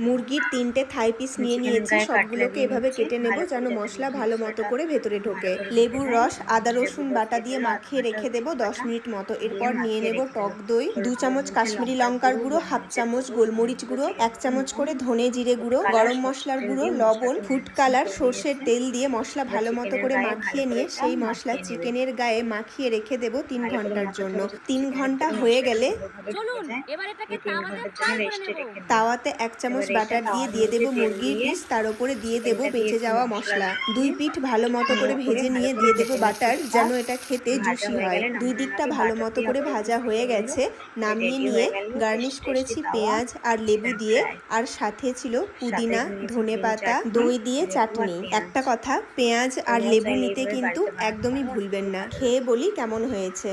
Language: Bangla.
মুরগির তিনটে থাই পিস নিয়ে নিয়েছি সবগুলোকে এভাবে কেটে নেব যেন মশলা ভালো মতো করে ভেতরে ঢোকে। লেবুর রস আদা রসুন বাটা দিয়ে দিয়ে মাখিয়ে রেখে দেব দশ মিনিট মতো। এরপর নিয়ে নেব টক দই দু চামচ কাশ্মীরি লঙ্কার গুঁড়ো হাফ চামচ গোলমরিচ গুঁড়ো এক চামচ করে ধনে জিরে গুঁড়ো গরম মশলার গুঁড়ো লবণ ফুড কালার সর্ষের তেল দিয়ে মশলা ভালো মতো করে মাখিয়ে নিয়ে সেই মশলা চিকেনের গায়ে মাখিয়ে রেখে দেব তিন ঘণ্টার জন্য তিন ঘণ্টা হয়ে গেলে তাওয়াতে এক চামচ বাটার দিয়ে দিয়ে দেব মুরগির দিয়ে পিস তার উপরে দিয়ে দেব বেঁচে যাওয়া মশলা। দুই পিঠ ভালো মতো করে ভেজে নিয়ে দিয়ে দেব বাটার যেন এটা খেতে জুসি হয় দুই দিকটা ভালো মতো করে ভাজা হয়ে গেছে। নামিয়ে নিয়ে গার্নিশ করেছি পেঁয়াজ আর লেবু দিয়ে। আর সাথে ছিল পুদিনা ধনে পাতা দই দিয়ে চাটনি। একটা কথা পেঁয়াজ আর লেবু নিতে কিন্তু একদমই ভুলবেন না। খেয়ে বলি কেমন হয়েছে